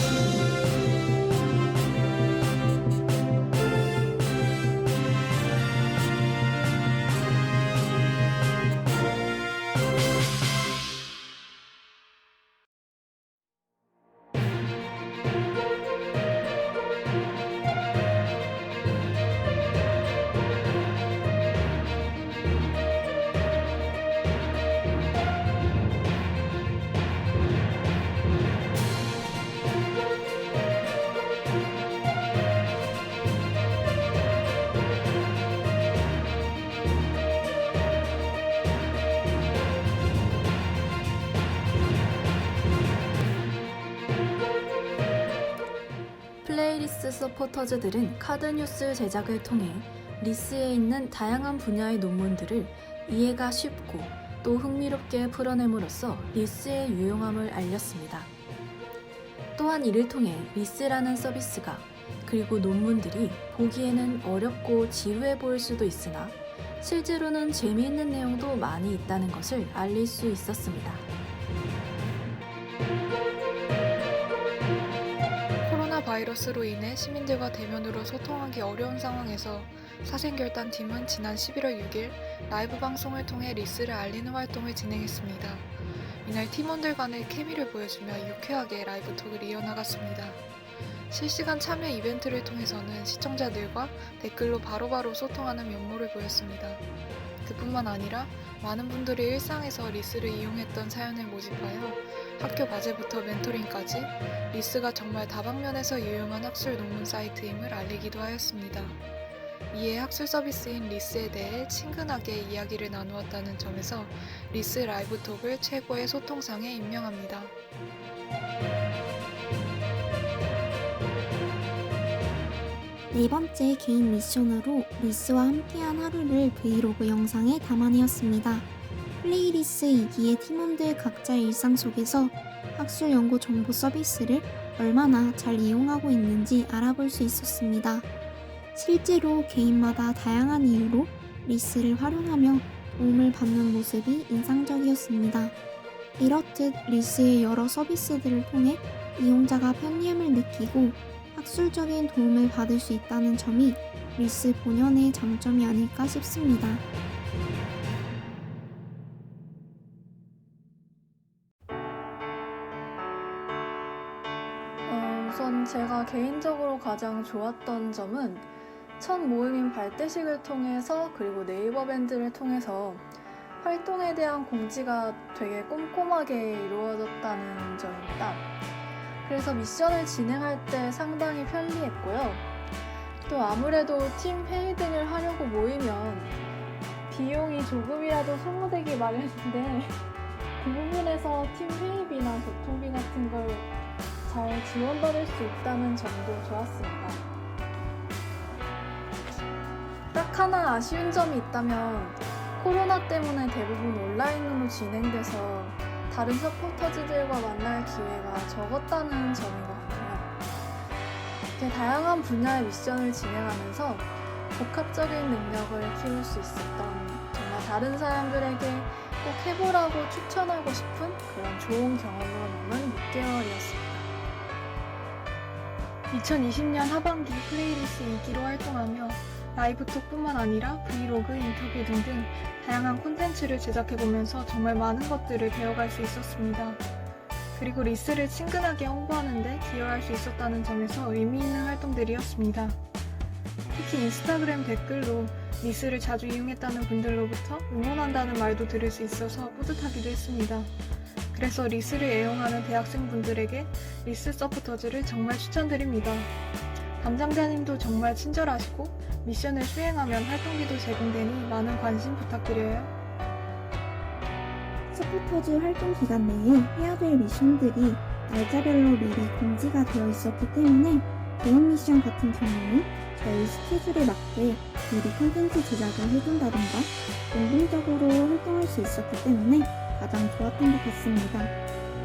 플 서포터즈들은 카드뉴스 제작을 통해 리스에 있는 다양한 분야의 논문들을 이해가 쉽고 또 흥미롭게 풀어냄으로써 리스의 유용함을 알렸습니다. 또한 이를 통해 리스라는 서비스가 그리고 논문들이 보기에는 어렵고 지루해 보일 수도 있으나 실제로는 재미있는 내용도 많이 있다는 것을 알릴 수 있었습니다. 바이러스로 인해 시민들과 대면으로 소통하기 어려운 상황에서 사생결단팀은 지난 11월 6일 라이브 방송을 통해 리스를 알리는 활동을 진행했습니다. 이날 팀원들 간의 케미를 보여주며 유쾌하게 라이브 톡을 이어나갔습니다. 실시간 참여 이벤트를 통해서는 시청자들과 댓글로 바로바로 소통하는 면모를 보였습니다. 그뿐만 아니라 많은 분들이 일상에서 리스를 이용했던 사연을 모집하여 학교 과제부터 멘토링까지 리스가 정말 다방면에서 유용한 학술 논문 사이트임을 알리기도 하였습니다. 이에 학술 서비스인 리스에 대해 친근하게 이야기를 나누었다는 점에서 리스 라이브톡을 최고의 소통상에 임명합니다. 네 번째 개인 미션으로 리스와 함께한 하루를 브이로그 영상에 담아내었습니다. 플레이리스 2기의 팀원들 각자의 일상 속에서 학술 연구 정보 서비스를 얼마나 잘 이용하고 있는지 알아볼 수 있었습니다. 실제로 개인마다 다양한 이유로 리스를 활용하며 도움을 받는 모습이 인상적이었습니다. 이렇듯 리스의 여러 서비스들을 통해 이용자가 편리함을 느끼고 학술적인 도움을 받을 수 있다는 점이 리스 본연의 장점이 아닐까 싶습니다. 어, 우선 제가 개인적으로 가장 좋았던 점은 첫 모임인 발대식을 통해서 그리고 네이버 밴드를 통해서 활동에 대한 공지가 되게 꼼꼼하게 이루어졌다는 점입니다. 그래서 미션을 진행할 때 상당히 편리했고요. 또 아무래도 팀 회의 등을 하려고 모이면 비용이 조금이라도 소모되기 마련인데 그 부분에서 팀 회의비나 교통비 같은 걸 잘 지원받을 수 있다는 점도 좋았습니다. 딱 하나 아쉬운 점이 있다면 코로나 때문에 대부분 온라인으로 진행돼서 다른 서포터즈들과 만날 기회가 적었다는 점인 것 같아요. 이렇게 다양한 분야의 미션을 진행하면서 복합적인 능력을 키울 수 있었던 정말 다른 사람들에게 꼭 해보라고 추천하고 싶은 그런 좋은 경험으로 남은 6개월이었습니다. 2020년 하반기 플레이리스 2기로 활동하며 라이브 톡뿐만 아니라 브이로그, 인터뷰 등등 다양한 콘텐츠를 제작해보면서 정말 많은 것들을 배워갈 수 있었습니다. 그리고 리스를 친근하게 홍보하는데 기여할 수 있었다는 점에서 의미 있는 활동들이었습니다. 특히 인스타그램 댓글로 리스를 자주 이용했다는 분들로부터 응원한다는 말도 들을 수 있어서 뿌듯하기도 했습니다. 그래서 리스를 애용하는 대학생분들에게 리스 서포터즈를 정말 추천드립니다. 담당자님도 정말 친절하시고 미션을 수행하면 활동비도 제공되니 많은 관심 부탁드려요. 서포터즈 활동 기간 내에 해야 될 미션들이 날짜별로 미리 공지가 되어 있었기 때문에 개인 미션 같은 경우는 저희 스케줄에 맞게 미리 콘텐츠 제작을 해둔다던가 능동적으로 활동할 수 있었기 때문에 가장 좋았던 것 같습니다.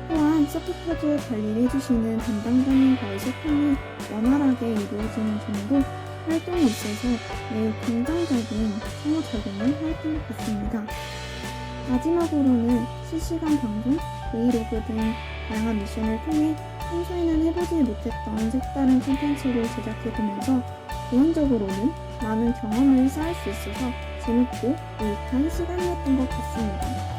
또한 서포터즈 관리를 해주시는 담당자님과의 소통이 원활하게 이루어지는 점도 활동에 있어서 매우 긍정적인 상호 적용을 하였던 것 같습니다. 마지막으로는 실시간 방송, 브이로그 등 다양한 미션을 통해 평소에는 해보지 못했던 색다른 콘텐츠를 제작해보면서 개인적으로는 많은 경험을 쌓을 수 있어서 재밌고 유익한 시간이었던 것 같습니다.